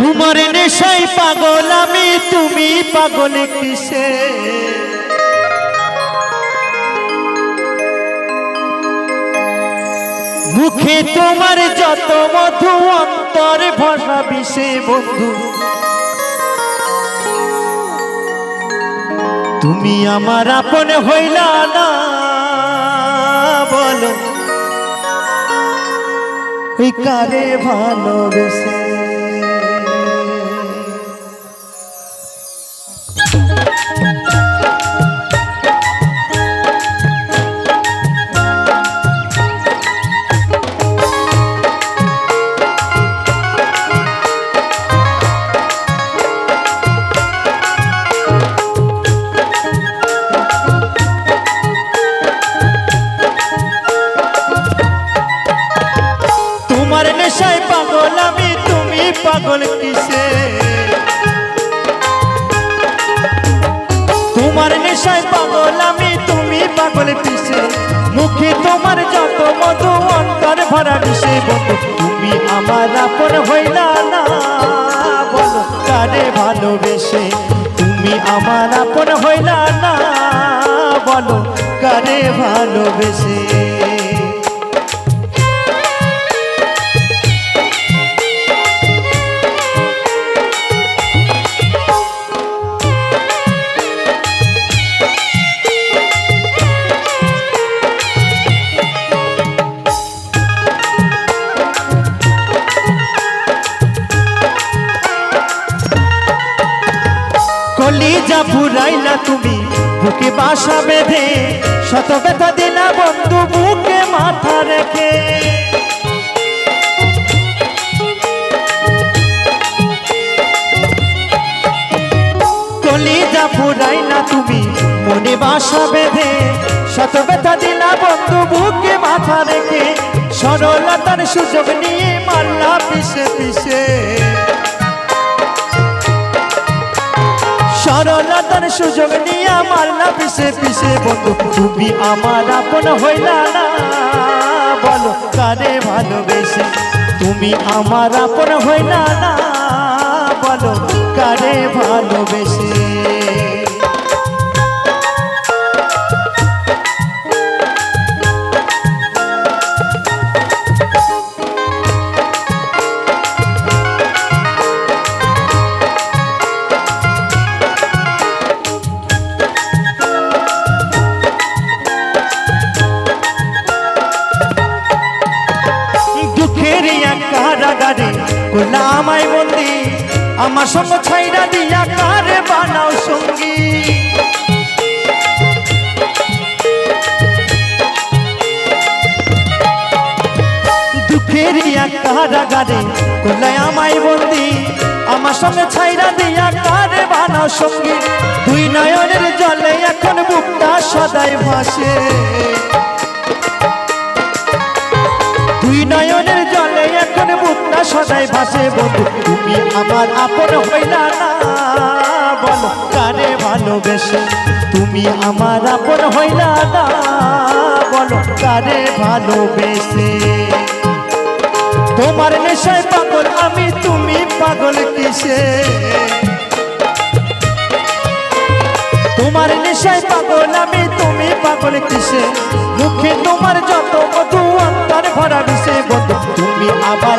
তোমার নেশাই পাগল আমি, তুমি পাগল কিসে? মুখে তোমার যত মধু, অন্তরে ভসা বিষে বন্ধু। তুমি আমার আপন হইলা না, বলো। ওই কারে ভালোবেসে পাগল আমি তুমি পাগল কিসে? তোমার নেশায় পাগল আমি, তুমি পাগল পিসে মুখে তোমার যত মধু, অন্তর ভরা বিষে বন্ধু, তুমি আমার আপন হইলা না। বলো, কারে ভালোবেসে? তুমি আমার আপন হইলা না। বলো, কারে ভালোবেসে? কলিজা ফুরাইলা তুমি, বুকে বাসা বেঁধে শত ব্যথা দিলা বন্ধু, বুকে মাথা রেখে। কলিজা ফুরাইলা তুমি, মনে বাসা বেঁধে শত ব্যথা দিলা বন্ধু, বুকে মাথা রেখে। সরলতার সুযোগ নিয়ে মাল্লা পিছে পিছে সুযোগ নিয়ে আমার না পিছে পিছে বন্ধু। তুমি আমার আপন হইলা না। বলো কারে ভালোবেসে? তুমি আমার আপন হইলা না। দুঃখের কারাগারে করলা আমায় বন্দি। আমার সঙ্গ ছাইরা দিয়া কারে বানাও সঙ্গী? দুঃখের কারাগারে করলা আমায় বন্দি। আমার সঙ্গে ছাইরা দিয়া কারে বানাও সঙ্গী? দুই নয়নের জলে এখন বুকটা সদাই ভাসে। সদাই ভাসে বন্ধু, তুমি আমার আপন হইলা না বলো, কারে ভালোবেসে? তুমি আমার আপন হইলা না বলো, কারে ভালোবেসে? তোমার নেশায় পাগল আমি, তুমি পাগল কিসে? তোমার নেশায় পাগল আমি, তুমি পাগল কিসে? মুখে তোমার যত মধু অন্তর ভরা বিষে বন্ধু, তুমি আবার